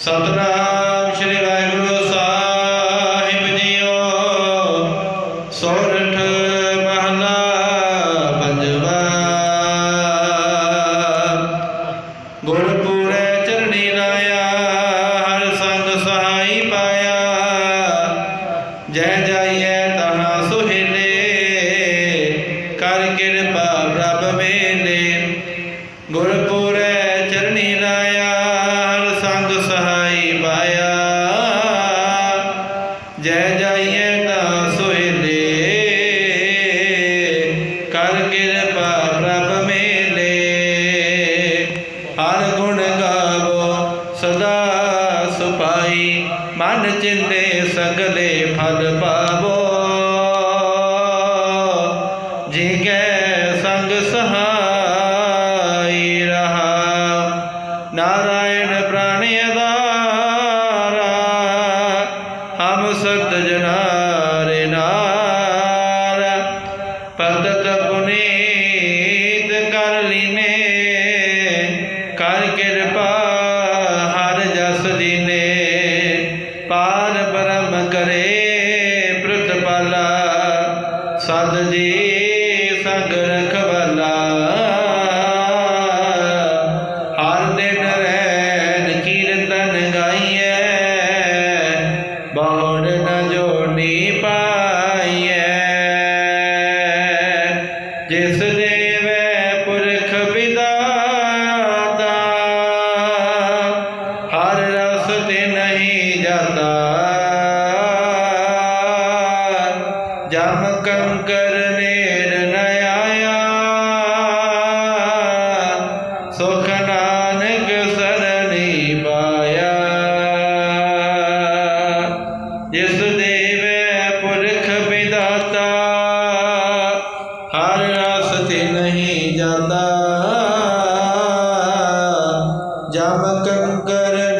ਸਤਨਾਮ ਸ੍ਰੀ ਵਾਹਿਗੁਰੂ ਸਾਹਿਬ ਜੀਓ। ਸੋਰਠ ਮਹਲਾ ਪੰਜਵਾ। ਗੁਰਪੂਰੇ ਚਰਣੀ ਲਾਇਆ, ਹਰ ਸੰਗ ਸਹਾਈ ਪਾਇਆ। ਜੈ ਜਾਈਏ ਤਹਾਂ ਸੁਹੇਲੇ, ਕਰ ਕਿਰਪਾ ਪ੍ਰਭ ਮੇਲੇ। ਗੁਰਪੂਰੇ ਚਰਣੀ ਲਾਇਆ, ਹਰ ਸੰਗ ਸਹਾਈ ਗਾਵੋ ਸਦਾ ਮਨ ਚਿੰਦੇ ਸਗਲੇ ਫਲ ਪਾਵੋ। ਜੀ ਕੈ ਸੰਗ ਸਹਾਈ ਰਹਾ, ਨਾਰਾਇਣ ਪ੍ਰਾਣ ਆਧਾਰਾ ਹਮ ਸਤ ਜਨਾਰੇ ਨਾਰ। ਪਦਤ ਪੁਨੀਤ ਕਰ ਲੀਨੇ, ਕਰ ਕਿਰਪਾ ਸਦ ਜੀ ਜਮ ਕੰਕਰ ਨੇਰ ਨ ਆਇਆ। ਸੁਖ ਨਾਨਕ ਸਰਣੀ ਪਾਇਆ। ਜਿਸ ਦੇਵੈ ਪੁਰਖ ਵਿਦਾਤਾ, ਹਰ ਰਸ ਤੇ ਨਹੀਂ ਜਾਂਦਾ। ਜਮ ਕੰਕਰ